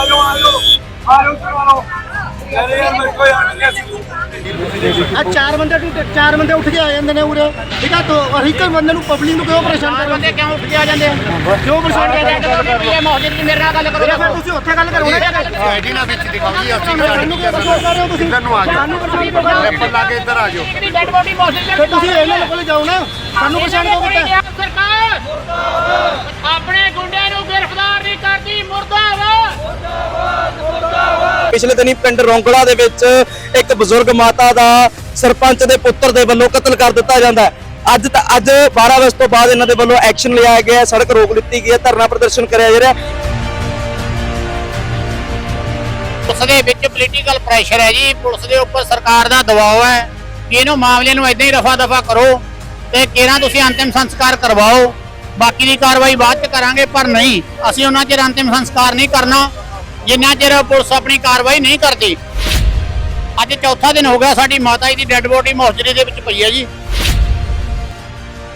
ਆਜੋ ਆਜੋ ਆਜੋ ਚਲੋ ਯਾਰ ਯਾਰ ਮੇਰੇ ਕੋਲ ਯਾਰ ਨਹੀਂ ਆ ਚਾਰ ਬੰਦੇ ਟੁੱਟ ਚਾਰ ਬੰਦੇ ਉੱਠ ਕੇ ਆ ਜਾਂਦੇ ਨੇ ਉਰੇ। ਠੀਕ ਆ ਤੋ ਹਰ ਇੱਕ ਬੰਦੇ ਨੂੰ ਪਬਲਿਕ ਨੂੰ ਕਿਉਂ ਪਰੇਸ਼ਾਨ ਕਰ ਰਹੇ ਬੰਦੇ ਕਿਉਂ ਉੱਠ ਕੇ ਆ ਜਾਂਦੇ ਕਿਉਂ ਪਰੇਸ਼ਾਨ ਕਰ ਰਹੇ ਹੋ ਇਹ ਮੌਜੂਦ ਕੀ ਮੇਰੇ ਨਾਲ ਗੱਲ ਕਰੋ ਫਿਰ ਤੁਸੀਂ ਉੱਥੇ ਗੱਲ ਕਰੋ ਨਾ ਆਈਡੀ ਨਾਲ ਵਿੱਚ ਦਿਖਾਓ ਜੀ ਅਸੀਂ ਸਾਨੂੰ ਕਿਉਂ ਪਰੇਸ਼ਾਨ ਕਰ ਰਹੇ ਹੋ ਤੁਸੀਂ? ਇੱਧਰ ਨੂੰ ਆ ਜਾਓ। ਸਾਨੂੰ ਪਰੇਸ਼ਾਨ ਕਰ ਰਹੇ ਹੋ ਪੈਪਰ ਲਾ ਕੇ ਇੱਧਰ ਆ ਜਾਓ। ਤੁਸੀਂ ਇਹਨਾਂ ਕੋਲ ਜਾਓ ਨਾ। ਸਾਨੂੰ ਪਰੇਸ਼ਾਨ ਕਿਉਂ ਕੀਤਾ ਸਰਕਾਰ ਆਪਣੇ ਗੁੰਡਿਆਂ ਨੂੰ ਗ੍ਰਿਫਤਾਰ ਨਹੀਂ ਕਰਦੀ ਮੁਰਦਾਬਾਦ। ਪਿਛਲੇ ਦਿਨੀ ਪਿੰਡ ਰੌਂਗਲਾ ਦੇ ਵਿੱਚ ਇੱਕ ਬਜ਼ੁਰਗ ਮਾਤਾ ਦਾ ਸਰਪੰਚ ਦੇ ਪੁੱਤਰ ਦੇ ਵੱਲੋਂ ਕਤਲ ਕਰ ਦਿੱਤਾ ਜਾਂਦਾ ਹੈ। ਅੱਜ ਤਾਂ ਅੱਜ 12 ਵਜੇ ਤੋਂ ਬਾਅਦ ਇਹਨਾਂ ਦੇ ਵੱਲੋਂ ਐਕਸ਼ਨ ਲਿਆ ਗਿਆ ਹੈ। ਸੜਕ ਰੋਕ ਦਿੱਤੀ ਗਈ ਹੈ। ਧਰਨਾ ਪ੍ਰਦਰਸ਼ਨ ਕਰਿਆ ਜਾ ਰਿਹਾ ਪੁਲਿਸ ਦੇ ਵਿੱਚ ਪੋਲੀਟੀਕਲ ਪ੍ਰੈਸ਼ਰ ਹੈ ਜੀ। ਪੁਲਿਸ ਦੇ ਉੱਪਰ ਸਰਕਾਰ ਦਾ ਦਬਾਅ ਹੈ। ਕਿ ਇਹਨੂੰ ਮਾਮਲੇ ਨੂੰ ਇਦਾਂ ਹੀ ਰਫਾ ਦਫਾ ਕਰੋ ਤੇ ਕਿਹੜਾ ਤੁਸੀਂ ਅੰਤਿਮ ਸੰਸਕਾਰ ਕਰਵਾਓ। ਬਾਕੀ ਦੀ ਕਾਰਵਾਈ ਬਾਅਦ ਚ ਕਰਾਂਗੇ, ਪਰ ਨਹੀਂ, ਅਸੀਂ ਉਹਨਾਂ ਚਿਰ ਅੰਤਿਮ ਸੰਸਕਾਰ ਨਹੀਂ ਕਰਨਾ। ਜਿੰਨਾ ਚਿਰ ਪੁਲਿਸ ਆਪਣੀ ਕਾਰਵਾਈ ਨਹੀਂ ਕਰਦੀ। ਅੱਜ ਚੌਥਾ ਦਿਨ ਹੋ ਗਿਆ ਸਾਡੀ ਮਾਤਾ ਜੀ ਦੀ ਡੈੱਡ ਬੋਡੀ ਮੋਰਚਰੀ ਦੇ ਵਿੱਚ ਪਈ ਹੈ ਜੀ।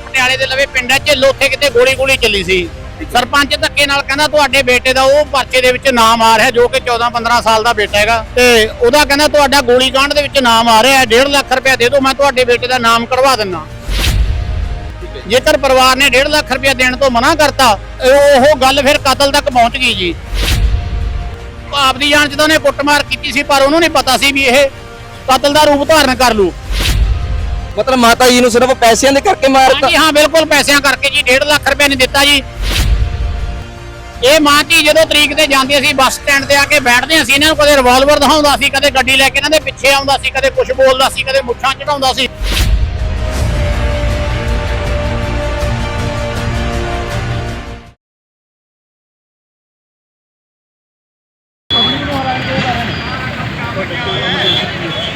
ਪਟਿਆਲੇ ਦੇ ਲਵੇ ਪਿੰਡ 'ਚ ਲੋਥੇ ਕਿਤੇ ਗੋਲੀ ਗੋਲੀ ਚੱਲੀ ਸੀ। ਸਰਪੰਚ ਧੱਕੇ ਨਾਲ ਕਹਿੰਦਾ, ਤੁਹਾਡੇ ਬੇਟੇ ਦਾ ਉਹ ਪਰਚੇ ਦੇ ਵਿੱਚ ਨਾਮ ਆ ਰਿਹਾ, ਜੋ ਕਿ 14 15 ਸਾਲ ਦਾ ਬੇਟਾ ਹੈਗਾ। ਤੇ ਉਹਦਾ ਕਹਿੰਦਾ, ਤੁਹਾਡਾ ਗੋਲੀ ਕਾਂਡ ਦੇ ਵਿੱਚ ਨਾਮ ਆ ਰਿਹਾ ਹੈ 1.5 ਲੱਖ ਰੁਪਏ ਦੇ ਦਿਓ, ਮੈਂ ਤੁਹਾਡੇ ਬੇਟੇ ਦਾ ਨਾਮ ਕਰਵਾ ਦਿੰਦਾ। ਜੇਕਰ ਪਰਿਵਾਰ ਨੇ 1.5 ਲੱਖ ਰੁਪਏ ਦੇਣ ਤੋਂ ਮਨਾ ਕਰਤਾ ਉਹ ਗੱਲ ਫਿਰ ਕਤਲ ਤੱਕ ਪਹੁੰਚ ਗਈ ਜੀ। ਆਪਦੀ ਜਾਨ ਚ ਤਾਂ ਉਹਨੇ ਕੁੱਟਮਾਰ ਕੀਤੀ ਸੀ ਪਰ ਉਹਨੂੰ ਨਹੀਂ ਪਤਾ ਸੀ ਵੀ ਇਹ ਕਤਲ ਦਾ ਰੂਪ ਧਾਰਨ ਕਰ ਲੂ। ਮਤਲਬ ਮਾਤਾ ਜੀ ਨੂੰ ਸਿਰਫ ਪੈਸਿਆਂ ਦੇ ਕਰਕੇ ਮਾਰਤਾ ਹਾਂਜੀ ਹਾਂ ਬਿਲਕੁਲ ਪੈਸਿਆਂ ਕਰਕੇ ਜੀ 1.5 ਲੱਖ ਰੁਪਏ ਨਹੀਂ ਦਿੱਤਾ ਜੀ। ਇਹ ਮਾਂ ਧੀ ਜਦੋਂ ਤਰੀਕ ਤੇ ਜਾਂਦੀ ਸੀ ਬੱਸ ਸਟੈਂਡ ਤੇ ਆ ਕੇ ਬੈਠਦੇ ਅਸੀਂ ਇਹਨਾਂ ਨੂੰ ਕਦੇ ਰਿਵਾਲਵਰ ਦਿਖਾਉਂਦਾ ਸੀ ਕਦੇ ਗੱਡੀ ਲੈ ਕੇ ਇਹਨਾਂ ਦੇ ਪਿੱਛੇ ਆਉਂਦਾ ਸੀ ਕਦੇ ਕੁਝ ਬੋਲਦਾ ਸੀ ਕਦੇ ਮੁੱਛਾਂ ਚੜਾਉਂਦਾ ਸੀ।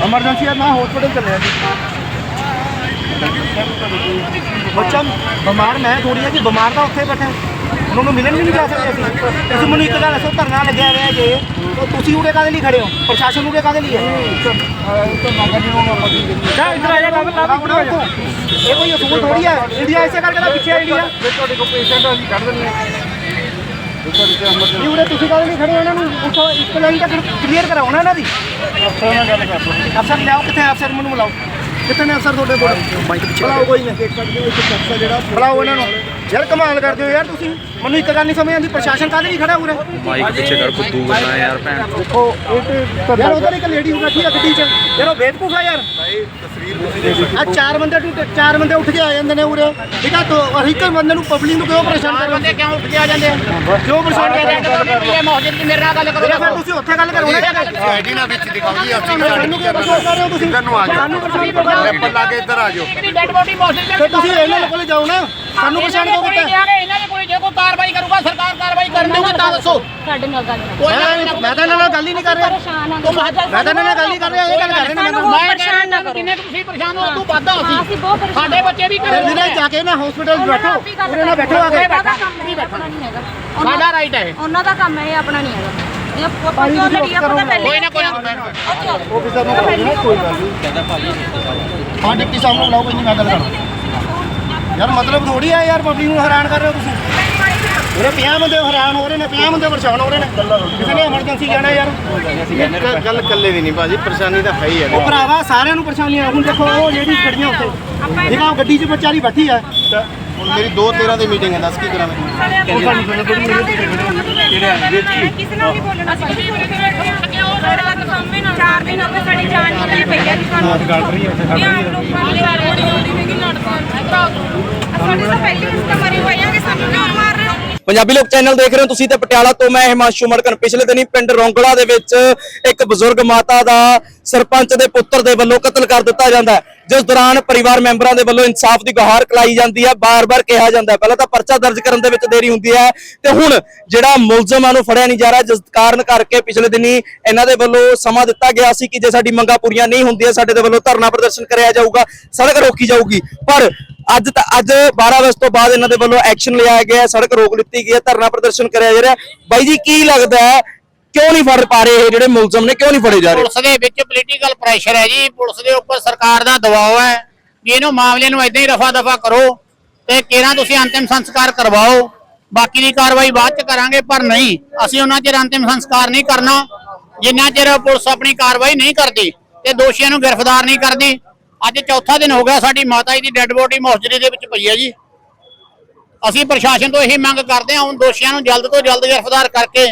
ਐਮਰਜੈਂਸੀ ਆ ਮੈਂ ਹਸਪੀਟਲ ਚੱਲਿਆ ਜੀ। ਬੱਚਾ ਬਿਮਾਰ, ਮੈਂ ਥੋੜੀ ਆ ਕਿ ਬਿਮਾਰ ਤਾਂ ਉੱਥੇ ਬੈਠਾ। ਉਹਨਾਂ ਨੂੰ ਮਿਲਣ ਵੀ ਨਹੀਂ ਜਾ ਸਕਦੇ ਅਸੀਂ। ਤੁਸੀਂ ਮੈਨੂੰ ਇੱਕ ਗੱਲ ਦੱਸੋ, ਧਰਨਾ ਲੱਗਿਆ ਹੋਇਆ ਜੇ, ਤਾਂ ਤੁਸੀਂ ਉਰੇ ਕਾਹਦੇ ਲਈ ਖੜੇ ਹੋ? ਪ੍ਰਸ਼ਾਸਨ ਉਰੇ ਕਾਹਦੇ ਲਈ ਹੈ? ਜਾ, ਇੱਧਰ ਆ ਜਾ ਲੱਗ ਲੱਗ ਇਹ ਕੋਈ ਅਸੂਲ ਥੋੜੀ ਹੈ ਇੰਡੀਆ ਐਸੇ ਕਰਕੇ ਤਾਂ ਪਿੱਛੇ ਹੈ ਇੰਡੀਆ ਤੁਹਾਡੇ ਕੋਲ ਪੇਸ਼ੈਂਟ ਅਸੀਂ ਕੱਢ ਦਿੰਦੇ ਨਹੀਂ ਉਰੇ ਤੁਸੀਂ ਕਾਹਦੇ ਲਈ ਖੜੇ ਹੋ ਇਹਨਾਂ ਨੂੰ ਉੱਥੋਂ ਇੱਕ ਲਾਈਨ ਤਾਂ ਕਲੀਅਰ ਕਰਾਓ ਨਾ ਇਹਨਾਂ ਦੀ ਅਫਸਰ ਨਾਲ ਗੱਲ ਕਰ ਲਓ ਅਫਸਰ ਲਿਆਓ ਕਿੱਥੇ ਹੈ ਅਫਸਰ ਮੈਨੂੰ ਬੁਲਾਓ ਕਿੱਥੇ ਨੇ ਅਫਸਰ ਤੁਹਾਡੇ ਕੋਲ ਮਾਈਕ ਪਿੱਛੇ ਬੁਲਾਓ ਕੋਈ ਨਹੀਂ ਦੇਖ ਸਕਦੇ ਹੋ ਇੱਕ ਹੈ ਜਿਹੜਾ ਬੁਲਾਓ ਇਹਨਾਂ ਨੂੰ ਯਾਰ ਕਮਾਲ ਕਰਦੇ ਹੋ ਯਾਰ ਤੁਸੀਂ ਮੈਨੂੰ ਇੱਕ ਗੱਲ ਨਹੀਂ ਸਮਝ ਆਉਂਦੀ ਪ੍ਰਸ਼ਾਸਨ ਕਾਹਦੇ ਲਈ ਖੜਾ ਉਰੇ ਮਾਈਕ ਪਿੱਛੇ ਕਰ ਫੁੱਦੂ ਬੰਦਾ ਯਾਰ ਭੈਣ। ਦੇਖੋ ਇਹ ਤੇ ਯਾਰ ਉਧਰ ਇੱਕ ਲੇਡੀ ਬੈਠੀ ਆ ਗੱਡੀ 'ਚ। ਯਾਰ ਉਹ ਬੇਵਕੂਫ ਆ ਯਾਰ। ਆ ਚਾਰ ਬੰਦੇ ਟੁੱਟ ਚਾਰ ਬੰਦੇ ਉੱਠ ਕੇ ਆ ਜਾਂਦੇ ਨੇ ਉਰੇ। ਠੀਕ ਆ ਤੋ ਹਰ ਇੱਕ ਬੰਦੇ ਨੂੰ ਪਬਲਿਕ ਨੂੰ ਕਿਉਂ ਪਰੇਸ਼ਾਨ ਕਰ ਬੰਦੇ ਕਿਉਂ ਉੱਠ ਕੇ ਆ ਜਾਂਦੇ? ਕਿਉਂ ਪਰੇਸ਼ਾਨ ਕਰ ਰਹੇ ਹੋ ਇਹ ਮੌਜੂਦ ਕੀ ਮੇਰੇ ਨਾਲ ਗੱਲ ਕਰੋ ਫਿਰ ਤੁਸੀਂ ਉੱਥੇ ਗੱਲ ਕਰੋ ਨਾ। ਆਈਡੀ ਨਾਲ ਵਿੱਚ ਦਿਖਾਓ ਜੀ ਅਸੀਂ ਸਾਨੂੰ ਕਿਉਂ ਪਰੇਸ਼ਾਨ ਕਰ ਰਹੇ ਹੋ ਤੁਸੀਂ? ਇੱਧਰ ਨੂੰ ਆ ਜਾਓ। ਸਾਨੂੰ ਪਰੇਸ਼ਾਨ ਕਿਉਂ ਕਰ ਰਹੇ ਹੋ। ਪੈਪਰ ਲਾ ਕੇ ਇੱਧਰ ਆ ਜਾਓ। ਤੁਸੀਂ ਇਹਨਾਂ ਕੋਲ ਜਾਓ ਨਾ। ਸਾਨੂੰ ਪਰੇਸ਼ਾਨ ਕਿਉਂ ਕੀਤਾ ਇਹਨਾਂ ਦੇ ਕੋਲ ਜੇ ਕੋਈ ਕਾਰਵਾਈ ਕਰੂਗਾ ਸਰਕਾਰ ਕਾਰਵਾਈ ਕਰਨ ਦੇਊਗਾ ਤਾਂ ਦੱਸੋ। ਸਾਡੇ ਨਾਲ ਗੱਲ ਕਰੋ। ਕੋਈ ਨਾ ਮੈਂ ਮੈਂ ਤਾਂ ਇਹਨਾਂ ਨਾਲ ਗੱਲ ਹੀ ਨਹੀਂ ਕਰ ਰਿਹਾ। ਪਰੇਸ਼ਾਨ ਆ। ਮੈਂ ਤਾਂ ਇਹਨਾਂ ਨਾਲ ਗੱਲ ਹੀ ਕਰ ਰਿਹਾ ਇਹ ਗੱਲ ਕਰ ਰਹੇ ਨੇ ਸਾਨੂੰ ਮੈਂ ਪਰੇਸ਼ਾਨ ਨਾ ਕਰੋ। ਜਿੰਨੇ ਕੁ ਤੁਸੀਂ ਪਰੇਸ਼ਾਨ ਹੋ ਤੂੰ ਵਾਧਾ ਹਾਂ, ਅਸੀਂ। ਅਸੀਂ ਬਹੁਤ ਪਰੇਸ਼ਾਨ ਸਾਡੇ ਬੱਚੇ ਵੀ ਕਰੇ ਵੀਰੇ ਜਾ ਕੇ ਨਾ ਹਸਪੀਟਲ ਬੈਠੋ ਉਰੇ ਨਾ ਬੈਠੋ ਆ ਕੇ। ਉਹਨਾਂ ਦਾ ਕੰਮ ਨਹੀਂ ਆਪਣਾ ਨਹੀਂ ਹੈਗਾ। ਉਹਨਾਂ- ਸਾਡਾ ਰਾਈਟ ਹੈ। ਉਹਨਾਂ ਦਾ ਕੰਮ ਹੈ ਇਹ ਆਪਣਾ ਨਹੀਂ ਹੈਗਾ। ਇਹ ਪੋਤਾ ਕਿਉਂ ਲੜੀ ਆ ਪਤਾ ਪਹਿਲੇ ਕੋਈ ਨਾ ਕੋਈ ਨਾ ਆਫਿਸਰ ਨੂੰ। ਬੁਲਾਓ ਨਾ ਕੋਈ ਗੱਲ ਨਹੀਂ। ਹਾਂ ਡਿਪਟੀ ਸਾਹਿਬ ਨੂੰ ਬੁਲਾਓ ਕੋਈ ਨਹੀਂ ਮੈਂ ਗੱਲ ਕਰਾਂ ਯਾਰ ਮਤਲਬ ਥੋੜੀ ਆ ਯਾਰ ਪਬਲਿਕ ਨੂੰ ਹੈਰਾਨ ਕਰ ਰਹੇ ਹੋ ਤੁਸੀਂ। ਉਰੇ 50 ਬੰਦੇ ਹੈਰਾਨ ਹੋ ਰਹੇ ਨੇ 50 ਬੰਦੇ ਪਰੇਸ਼ਾਨ ਹੋ ਰਹੇ ਨੇ। ਕਿਸੇ ਨੇ ਐਮਰਜੈਂਸੀ ਜਾਣਾ ਯਾਰ। ਇੱਕ ਗੱਲ ਇਕੱਲੇ ਦੀ ਨਹੀਂ ਭਾਜੀ ਪਰੇਸ਼ਾਨੀ ਤਾਂ ਹੈ ਹੀ ਹੈ ਉਹ ਭਰਾਵਾ ਸਾਰਿਆਂ ਨੂੰ ਪਰੇਸ਼ਾਨੀ ਆ ਹੁਣ ਦੇਖੋ ਉਹ ਜਿਹੜੀ ਖੜੀਆਂ ਉੱਤੇ ਜਿਹੜਾ ਉਹ ਗੱਡੀ 'ਚ ਵਿਚਾਰੀ ਬੈਠੀ ਆ। ਹੁਣ ਮੇਰੀ 2 13 ਦੀ ਮੀਟਿੰਗ ਹੈ ਦੱਸ ਕੀ ਕਰਾਂ ਮੈਂ? ਕਿਸੇ ਨਾਲ ਨਹੀਂ ਬੋਲਣਾ ਅਸੀਂ ਕਿਸੇ ਨੂੰ ਸਾਡੇ ਨਾਲ ਸਾਹਮਣੇ ਨਾਲ ਚਾਰ ਦਿਨ ਹੋ ਗਏ ਸਾਡੀ ਜਾਨ ਨਿਕਲੀ ਪਈ ਹੈ ਸਾਨੂੰ ਗੱਲ ਰਹੀ ਹੈ ਪੰਜਾਬੀ ਲੋਕ ਚੈਨਲ ਦੇਖ ਰਹੇ ਹੋ, ਤੁਸੀਂ ਤੇ ਪਟਿਆਲਾ ਤੋਂ ਮੈਂ ਹਿਮਾਂਸ਼ੂ ਮੜਕਨ ਪਿਛਲੇ ਦਿਨੀ ਪਿੰਡ ਰੌਂਗਲਾ ਦੇ ਵਿੱਚ ਇੱਕ ਬਜ਼ੁਰਗ ਮਾਤਾ ਦਾ ਸਰਪੰਚ ਦੇ ਪੁੱਤਰ ਦੇ ਵੱਲੋਂ ਕਤਲ ਕਰ ਦਿੱਤਾ ਜਾਂਦਾ ਹੈ। ਜਿਸ ਦੌਰਾਨ ਪਰਿਵਾਰ ਮੈਂਬਰਾਂ ਦੇ ਵੱਲੋਂ ਇਨਸਾਫ ਦੀ ਗੁਹਾਰ ਕਲਾਈ ਜਾਂਦੀ ਹੈ, ਬਾਰ-ਬਾਰ ਕਿਹਾ ਜਾਂਦਾ ਹੈ। ਪਹਿਲਾਂ ਤਾਂ ਪਰਚਾ ਦਰਜ ਕਰਨ ਦੇ ਵਿੱਚ ਦੇਰੀ ਹੁੰਦੀ ਹੈ ਤੇ ਹੁਣ ਜਿਹੜਾ ਮੁਲਜ਼ਮ ਆ ਨੂੰ ਫੜਿਆ ਨਹੀਂ ਜਾ ਰਿਹਾ, ਜਿਸ ਕਾਰਨ ਕਰਕੇ ਪਿਛਲੇ ਦਿਨੀ ਇਹਨਾਂ ਦੇ ਵੱਲੋਂ ਸਮਾਂ ਦਿੱਤਾ ਗਿਆ ਸੀ ਕਿ ਜੇ ਸਾਡੀ ਮੰਗਾਂ ਪੂਰੀਆਂ ਨਹੀਂ ਹੁੰਦੀਆਂ, ਸਾਡੇ ਦੇ ਵੱਲੋਂ ਧਰਨਾ ਪ੍ਰਦਰਸ਼ਨ ਕਰਿਆ ਜਾਊਗਾ, ਸੜਕ ਰੋਕੀ ਜਾਊਗੀ। ਪਰ ਅੱਜ ਤਾਂ, ਅੱਜ 12 ਵਜੇ ਤੋਂ ਬਾਅਦ ਇਹਨਾਂ ਦੇ ਵੱਲੋਂ ਐਕਸ਼ਨ ਲਿਆ ਗਿਆ ਸੜਕ ਰੋਕ ਲਿੱਤੀ ਗਈ ਹੈ, ਧਰਨਾ ਪ੍ਰਦਰਸ਼ਨ ਕਰਿਆ ਜਾ ਰਿਹਾ ਬਾਈ ਜੀ, ਕੀ ਲੱਗਦਾ ਹੈ ਕਿਉਂ ਨਹੀਂ ਫੜ ਪਾ ਰਹੇ ਇਹ ਜਿਹੜੇ ਮੁਲਜ਼ਮ ਨੇ? ਕਿਉਂ ਨਹੀਂ ਫੜੇ ਜਾ ਰਹੇ? ਪੁਲਿਸ ਦੇ ਵਿੱਚ ਪੋਲੀਟੀਕਲ ਪ੍ਰੈਸ਼ਰ ਹੈ ਜੀ। ਪੁਲਿਸ ਦੇ ਉੱਪਰ ਸਰਕਾਰ ਦਾ ਦਬਾਅ ਹੈ। ਕਿ ਇਹਨੂੰ ਮਾਮਲੇ ਨੂੰ ਇਦਾਂ ਹੀ ਰਫਾ ਦਫਾ ਕਰੋ ਤੇ ਕਿਹੜਾ ਤੁਸੀਂ ਅੰਤਿਮ ਸੰਸਕਾਰ ਕਰਵਾਓ? ਬਾਕੀ ਦੀ ਕਾਰਵਾਈ ਬਾਅਦ ਚ ਕਰਾਂਗੇ, ਪਰ ਨਹੀਂ। ਅਸੀਂ ਉਹਨਾਂ ਚਿਰ ਅੰਤਿਮ ਸੰਸਕਾਰ ਨਹੀਂ ਕਰਨਾ। ਜਿੰਨਾ ਚਿਰ ਪੁਲਿਸ ਆਪਣੀ ਕਾਰਵਾਈ ਨਹੀਂ ਕਰਦੀ ਤੇ ਦੋਸ਼ੀਆਂ ਨੂੰ ਗ੍ਰਿਫਤਾਰ ਨਹੀਂ ਕਰਦੀ, ਅੱਜ ਚੌਥਾ ਦਿਨ ਹੋ ਗਿਆ ਸਾਡੀ ਮਾਤਾ ਜੀ ਦੀ ਡੈੱਡ ਬੋਡੀ ਮੋਰਚਰੀ ਦੇ ਵਿੱਚ ਪਈ ਹੈ ਜੀ। ਅਸੀਂ ਪ੍ਰਸ਼ਾਸਨ ਤੋਂ ਇਹੀ ਮੰਗ ਕਰਦੇ ਹਾਂ, ਹੁਣ ਦੋਸ਼ੀਆਂ ਨੂੰ ਜਲਦ ਤੋਂ ਜਲਦ ਗ੍ਰਿਫਤਾਰ ਕਰਕੇ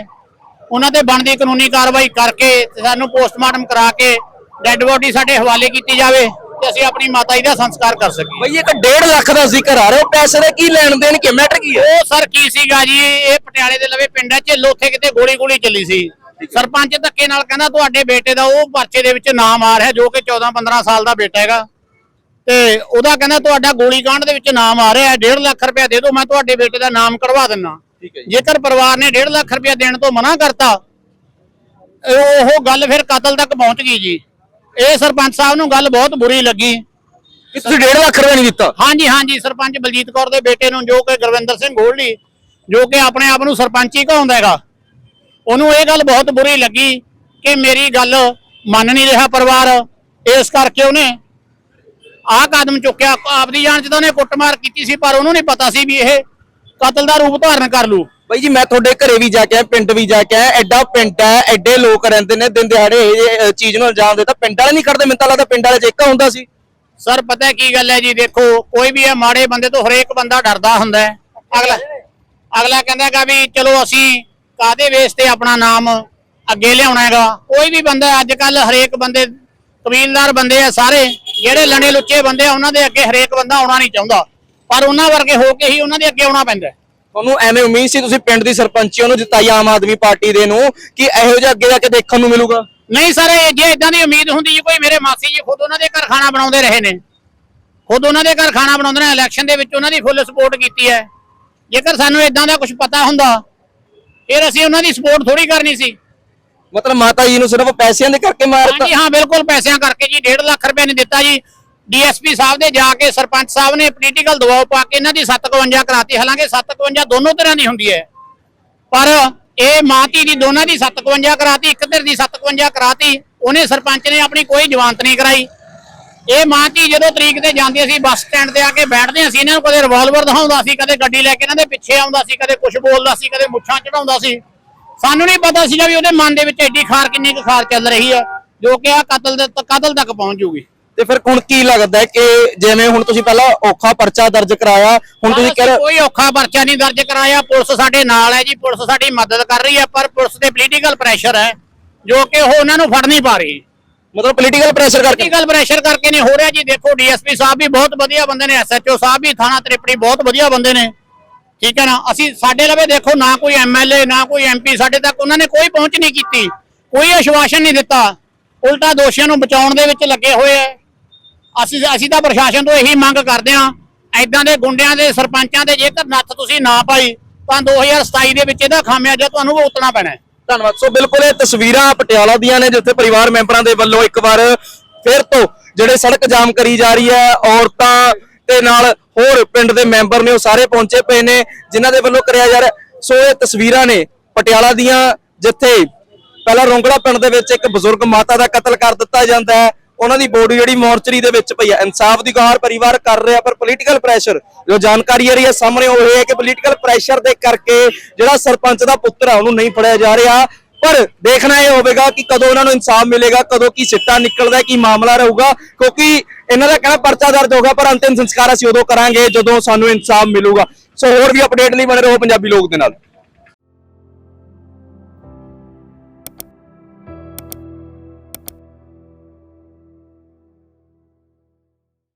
ਉਹਨਾਂ ਤੇ ਬਣਦੀ ਕਾਨੂੰਨੀ ਕਾਰਵਾਈ ਕਰਕੇ ਸਾਨੂੰ ਪੋਸਟਮਾਰਟਮ ਕਰਾ ਕੇ ਡੈੱਡ ਬੋਡੀ ਸਾਡੇ ਹਵਾਲੇ ਕੀਤੀ ਜਾਵੇ ਤੇ ਅਸੀਂ ਆਪਣੀ ਮਾਤਾ ਜੀ ਦਾ ਸੰਸਕਾਰ ਕਰ ਸਕੀਏ। ਬਈ ਇੱਕ 1.5 ਲੱਖ ਦਾ ਜ਼ਿਕਰ ਆ ਰਿਹਾ ਉਹ ਪੈਸੇ ਦਾ ਕੀ ਲੈਣ ਦੇਣ ਕੀ? ਮੈਟਰ ਕੀ ਹੈ? ਉਹ ਸਰ ਕੀ ਸੀਗਾ ਜੀ ਇਹ ਪਟਿਆਲੇ ਦੇ ਲਵੇ ਪਿੰਡ ਹੈ ਝਿੱਲ ਉੱਥੇ ਕਿਤੇ ਗੋਲੀ ਗੋਲੀ ਚੱਲੀ ਸੀ। ਸਰਪੰਚ ਧੱਕੇ ਨਾਲ ਕਹਿੰਦਾ ਤੁਹਾਡੇ ਬੇਟੇ ਦਾ ਉਹ ਪਰਚੇ ਦੇ ਵਿੱਚ ਨਾਮ ਆ ਰਿਹਾ ਜੋ ਕਿ 14 15 ਸਾਲ ਦਾ ਬੇਟਾ ਹੈਗਾ। ਤੇ ਉਹਦਾ ਕਹਿੰਦਾ ਤੁਹਾਡਾ ਗੋਲੀ ਕਾਂਡ ਦੇ ਵਿੱਚ ਨਾਮ ਆ ਰਿਹਾ ਹੈ 1.5 ਲੱਖ ਰੁਪਇਆ ਦੇ ਦਿਓ ਮੈਂ ਤੁਹਾਡੇ ਬੇਟੇ ਦਾ ਨਾਮ ਕਰਵਾ ਦਿੰਨਾ। ਜੇਕਰ ਪਰਿਵਾਰ ਨੇ 1.5 ਲੱਖ ਰੁਪਇਆ ਦੇਣ ਤੋਂ ਮਨਾ ਕਰਤਾ ਉਹ ਗੱਲ ਫਿਰ ਕਤਲ ਤੱਕ ਪਹੁੰਚ ਗਈ ਜੀ। ਇਹ ਸਰਪੰਚ ਸਾਹਿਬ ਨੂੰ ਗੱਲ ਬਹੁਤ ਬੁਰੀ ਲੱਗੀ। ਤੁਸੀਂ 1.5 ਲੱਖ ਰੁਪਏ ਨਹੀਂ ਦਿੱਤਾ? ਹਾਂਜੀ ਹਾਂਜੀ ਸਰਪੰਚ ਬਲਜੀਤ ਕੌਰ ਦੇ ਬੇਟੇ ਨੂੰ ਜੋ ਕਿ ਗੁਰਵਿੰਦਰ ਸਿੰਘ ਗੋਲਡੀ ਜੋ ਕਿ ਆਪਣੇ ਆਪ ਨੂੰ ਸਰਪੰਚ ਹੀ ਕਹਾਉਂਦਾ ਹੈਗਾ ਉਹਨੂੰ ਇਹ ਗੱਲ ਬਹੁਤ ਬੁਰੀ ਲੱਗੀ ਕਿ ਮੇਰੀ ਗੱਲ ਮੰਨ ਨਹੀਂ ਰਿਹਾ ਪਰਿਵਾਰ। ਇਸ ਕਰਕੇ ਉਹਨੇ ਆਹ ਕਦਮ ਚੁੱਕਿਆ। ਆਪਦੀ ਜਾਨ ਚ ਤਾਂ ਉਹਨੇ ਕੁੱਟਮਾਰ ਕੀਤੀ ਸੀ ਪਰ ਉਹਨੂੰ ਨਹੀਂ ਪਤਾ ਸੀ ਵੀ ਇਹ ਕਤਲ ਦਾ ਰੂਪ ਧਾਰਨ ਕਰ ਲੂ। ਬਈ ਜੀ ਮੈਂ ਤੁਹਾਡੇ ਘਰੇ ਵੀ ਜਾ ਕੇ ਆਇਆ ਪਿੰਡ ਵੀ ਜਾ ਕੇ ਆਇਆ ਐਡਾ ਪਿੰਡ ਹੈ ਐਡੇ ਲੋਕ ਰਹਿੰਦੇ ਨੇ ਦਿਨ ਦਿਹਾੜੇ ਇਹ ਚੀਜ਼ ਨੂੰ ਅੰਜਾਮ ਦਿੱਤਾ। ਪਿੰਡ ਵਾਲੇ ਨਹੀਂ ਕਰਦੇ ਮੈਨੂੰ ਤਾਂ ਲੱਗਦਾ ਪਿੰਡ ਵਾਲੇ ਚ ਏਕਾ ਹੁੰਦਾ ਸੀ। ਸਰ ਪਤਾ ਕੀ ਗੱਲ ਹੈ ਜੀ ਦੇਖੋ ਕੋਈ ਵੀ ਇਹ ਮਾੜੇ ਬੰਦੇ ਤੋਂ ਹਰੇਕ ਬੰਦਾ ਡਰਦਾ ਹੁੰਦਾ ਹੈ। ਅਗਲਾ ਅਗਲਾ ਕਹਿੰਦਾ ਹੈਗਾ ਵੀ ਚਲੋ ਅਸੀਂ ਕਾਦੇ ਵੇਸ ਤੇ ਆਪਣਾ ਨਾਮ ਅੱਗੇ ਲਿਆਉਣਾ ਹੈਗਾ। ਕੋਈ ਵੀ ਬੰਦਾ ਅੱਜ ਕੱਲ ਹਰੇਕ ਬੰਦੇ ਕਬੀਲਦਾਰ ਬੰਦੇ ਆ ਸਾਰੇ ਜਿਹੜੇ ਲਣੇ ਲੁੱਚੇ ਬੰਦੇ ਆ ਉਹਨਾਂ ਦੇ ਅੱਗੇ ਹਰੇਕ ਬੰਦਾ ਆਉਣਾ ਨਹੀਂ ਚਾਹੁੰਦਾ। ਪਰ ਉਹਨਾਂ ਵਰਗੇ ਹੋ ਕੇ ਹੀ ਉਹਨਾਂ ਦੇ ਅੱਗੇ ਆਉਣਾ ਪੈਂਦਾ। ਤੁਹਾਨੂੰ ਐਵੇਂ ਉਮੀਦ ਸੀ ਤੁਸੀਂ ਪਿੰਡ ਦੀ ਸਰਪੰਚੀ ਉਹਨੂੰ ਜਿਤਾਈ ਆਮ ਆਦਮੀ ਪਾਰਟੀ ਦੇ ਨੂੰ ਕਿ ਇਹੋ ਜਿਹਾ ਅੱਗੇ ਜਾ ਕੇ ਦੇਖਣ ਨੂੰ ਮਿਲੂਗਾ? ਨਹੀਂ ਸਰ ਇਹ ਜੇ ਇਦਾਂ ਦੀ ਉਮੀਦ ਹੁੰਦੀ ਜੀ ਕੋਈ ਮੇਰੇ ਮਾਸੀ ਜੀ ਖੁਦ ਉਹਨਾਂ ਦੇ ਘਰ ਖਾਣਾ ਬਣਾਉਂਦੇ ਰਹੇ ਨੇ। ਖੁਦ ਉਹਨਾਂ ਦੇ ਘਰ ਖਾਣਾ ਬਣਾਉਂਦੇ ਨੇ ਇਲੈਕਸ਼ਨ ਦੇ ਵਿੱਚ ਉਹਨਾਂ ਦੀ ਫੁੱਲ ਸਪੋਰਟ ਕੀਤੀ ਹੈ। ਜੇਕਰ ਸਾਨੂੰ ਇਦਾਂ ਦਾ ਕੁਝ ਪਤਾ ਹੁੰਦਾ ਫਿਰ ਅਸੀਂ ਉਹਨਾਂ ਦੀ ਸਪੋਰਟ ਥੋੜੀ ਕਰਨੀ ਸੀ। ਮਤਲਬ ਮਾਤਾ ਜੀ ਨੂੰ ਸਿਰਫ ਪੈਸਿਆਂ ਦੇ ਕਰਕੇ ਮਾਰਤਾ ਹਾਂਜੀ ਹਾਂ ਬਿਲਕੁਲ ਪੈਸਿਆਂ ਕਰਕੇ ਜੀ 1.5 ਲੱਖ ਰੁਪਏ ਨਹੀਂ ਦਿੱਤਾ ਜੀ। ਡੀਐਸਪੀ ਸਾਹਿਬ ਦੇ ਜਾ ਕੇ ਸਰਪੰਚ ਸਾਹਿਬ ਨੇ ਪੋਲੀਟੀਕਲ ਦਬਾਅ ਪਾ ਕੇ ਇਹਨਾਂ ਦੀ 751 ਕਰਾਤੀ। ਹਾਲਾਂਕਿ 751 ਦੋਨੋਂ ਤਰ੍ਹਾਂ ਦੀ ਹੁੰਦੀ ਹੈ। ਪਰ ਇਹ ਮਾਂ ਧੀ ਦੀ ਦੋਨਾਂ ਦੀ 751 ਕਰਾਤੀ, ਇੱਕ ਧਿਰ ਦੀ 751 ਕਰਾਤੀ। ਉਹਨੇ ਸਰਪੰਚ ਨੇ ਆਪਣੀ ਕੋਈ ਜਵਾਨਤ ਨਹੀਂ ਕਰਾਈ। ਇਹ ਮਾਂ ਧੀ ਜਦੋਂ ਤਰੀਕ ਤੇ ਜਾਂਦੀ ਸੀ ਬੱਸ ਸਟੈਂਡ ਤੇ ਆ ਕੇ ਬੈਠਦੇ ਸੀ ਇਹਨਾਂ ਨੂੰ ਕਦੇ ਰਿਵਾਲਵਰ ਦਿਖਾਉਂਦਾ ਸੀ, ਕਦੇ ਗੱਡੀ ਲੈ ਕੇ ਇਹਨਾਂ ਦੇ ਪਿੱਛੇ ਆਉਂਦਾ ਸੀ, ਕਦੇ ਕੁਝ ਬੋਲਦਾ ਸੀ, ਕਦੇ ਮੁੱਛਾਂ ਚੜਾਉਂਦਾ ਸੀ। ਸਾਨੂੰ ਨਹੀਂ ਪਤਾ ਸੀਗਾ ਵੀ ਉਹਦੇ ਮਨ ਦੇ ਵਿੱਚ ਐਡੀ ਖਾਰ ਕਿੰਨੀ ਕੁ ਖਾਰ ਚੱਲ ਰਹੀ ਹੈ, ਜੋ ਕਿ ਆ ਕਤਲ ਦੇ ਕਤਲ ਤੱਕ ਪਹੁੰਚ ਜੂਗੀ। ਤੇ ਫਿਰ ਹੁਣ ਕੀ ਲੱਗਦਾ ਹੈ ਕਿ ਜਿਵੇਂ ਹੁਣ ਤੁਸੀਂ ਪਹਿਲਾਂ ਔਖਾ ਪਰਚਾ ਦਰਜ ਕਰਾਇਆ ਹੁਣ ਤੁਸੀਂ ਕਹਿ ਰਹੇ ਕੋਈ ਔਖਾ ਪਰਚਾ ਨਹੀਂ ਦਰਜ ਕਰਾਇਆ ਪੁਲਿਸ ਸਾਡੇ ਨਾਲ ਹੈ ਜੀ ਪੁਲਿਸ ਸਾਡੀ ਮਦਦ ਕਰ ਰਹੀ ਹੈ ਪਰ ਪੁਲਿਸ ਦੇ ਪੋਲੀਟੀਕਲ ਪ੍ਰੈਸ਼ਰ ਹੈ ਜੋ ਕਿ ਉਹ ਉਹਨਾਂ ਨੂੰ ਫੜ ਨਹੀਂ ਪਾ ਰਹੀ। ਮਤਲਬ ਪੋਲੀਟੀਕਲ ਪ੍ਰੈਸ਼ਰ ਕਰਕੇ ਪੋਲੀਟੀਕਲ ਪ੍ਰੈਸ਼ਰ ਕਰਕੇ ਨਹੀਂ ਹੋ ਰਿਹਾ ਜੀ। ਦੇਖੋ ਡੀਐਸਪੀ ਸਾਹਿਬ ਵੀ ਬਹੁਤ ਵਧੀਆ ਬੰਦੇ ਨੇ ਐਸਐਚਓ ਸਾਹਿਬ ਵੀ ਥਾਣਾ ਤ੍ਰਿਪੜੀ ਬਹੁਤ ਵਧੀਆ ਬੰਦੇ ਨੇ। ਠੀਕ ਹੈ ਨਾ? ਅਸੀਂ ਸਾਡੇ ਲਵੇ ਦੇਖੋ ਨਾ ਕੋਈ ਐਮਐਲਏ ਨਾ ਕੋਈ ਐਮਪੀ ਸਾਡੇ ਤੱਕ ਉਹਨਾਂ ਨੇ ਕੋਈ ਪਹੁੰਚ ਨਹੀਂ ਕੀਤੀ। ਕੋਈ ਆਸ਼ਵਾਸਨ ਨਹੀਂ ਦਿੱਤਾ। ਉਲਟਾ ਦੋਸ਼ੀਆਂ ਨੂੰ ਬਚਾਉਣ ਦੇ ਵਿੱਚ ਲੱਗੇ ਹੋਏ ਐ ਅਸੀਂ ਅਸੀਂ ਤਾਂ ਪ੍ਰਸ਼ਾਸਨ ਤੋਂ ਇਹੀ ਮੰਗ ਕਰਦੇ ਹਾਂ ਐਦਾਂ ਦੇ ਗੁੰਡਿਆਂ ਦੇ ਸਰਪੰਚਾਂ ਦੇ ਜੇਕਰ ਨੱਥ ਤੁਸੀਂ ਨਾ ਪਾਈ, ਤਾਂ 2027 ਦੇ ਵਿੱਚ ਇਹਦਾ ਖਾਮਿਆਜਾ ਤੁਹਾਨੂੰ ਭੁਗਤਣਾ ਪੈਣਾ ਹੈ। ਧੰਨਵਾਦ। ਸੋ ਬਿਲਕੁਲ ਇਹ ਤਸਵੀਰਾਂ ਪਟਿਆਲਾ ਦੀਆਂ ਨੇ, ਜਿੱਥੇ ਪਰਿਵਾਰ ਮੈਂਬਰਾਂ ਦੇ ਵੱਲੋਂ ਇੱਕ ਵਾਰ ਫਿਰ ਤੋਂ ਜਿਹੜੇ ਸੜਕ ਜਾਮ ਕਰੀ ਜਾ ਰਹੀ ਹੈ, ਔਰਤਾਂ ਤੇ ਨਾਲ ਹੋਰ ਪਿੰਡ ਦੇ ਮੈਂਬਰ ਨੇ ਉਹ ਸਾਰੇ ਪਹੁੰਚੇ ਪਏ ਨੇ, ਜਿਨ੍ਹਾਂ ਦੇ ਵੱਲੋਂ ਕਰਿਆ ਜਾ ਰਿਹਾ ਸੋ ਇਹ ਤਸਵੀਰਾਂ ਨੇ ਪਟਿਆਲਾ ਦੀਆਂ, ਜਿੱਥੇ ਪਹਿਲਾਂ ਰੋਂਗੜਾ ਪਿੰਡ ਦੇ ਵਿੱਚ ਇੱਕ ਬਜ਼ੁਰਗ ਮਾਤਾ ਦਾ ਕਤਲ ਕਰ ਦਿੱਤਾ ਜਾਂਦਾ ਹੈ। ਉਹਨਾਂ ਦੀ ਬੋਡੀ ਜਿਹੜੀ ਮੋਰਚਰੀ ਦੇ ਵਿੱਚ ਪਈ ਹੈ ਇਨਸਾਫ ਦੀ ਗੁਹਾਰ ਪਰਿਵਾਰ ਕਰ ਰਿਹਾ, ਪਰ ਪੋਲੀਟੀਕਲ ਪ੍ਰੈਸ਼ਰ ਜੋ ਜਾਣਕਾਰੀ ਆ ਰਹੀ ਹੈ ਸਾਹਮਣੇ ਉਹ ਇਹ ਹੈ ਕਿ ਪੋਲੀਟੀਕਲ ਪ੍ਰੈਸ਼ਰ ਦੇ ਕਰਕੇ ਜਿਹੜਾ ਸਰਪੰਚ ਦਾ ਪੁੱਤਰ ਆ, ਉਹਨੂੰ ਨਹੀਂ ਫੜਿਆ ਜਾ ਰਿਹਾ। ਪਰ ਦੇਖਣਾ ਇਹ ਹੋਵੇਗਾ ਕਿ ਕਦੋਂ ਉਹਨਾਂ ਨੂੰ ਇਨਸਾਫ ਮਿਲੇਗਾ, ਕਦੋਂ ਕੀ ਸਿੱਟਾ ਨਿਕਲਦਾ, ਕੀ ਮਾਮਲਾ ਰਹੂਗਾ, ਕਿਉਂਕਿ ਇਹਨਾਂ ਦਾ ਕਹਿਣਾ ਪਰਚਾ ਦਰਜ ਹੋਗਾ ਪਰ ਅੰਤਿਮ ਸੰਸਕਾਰ ਅਸੀਂ ਉਦੋਂ ਕਰਾਂਗੇ ਜਦੋਂ ਸਾਨੂੰ ਇਨਸਾਫ ਮਿਲੂਗਾ। ਸੋ ਹੋਰ ਵੀ ਅਪਡੇਟ ਲਈ ਬਣੇ ਰਹੋ ਪੰਜਾਬੀ ਲੋਕ ਦੇ ਨਾਲ।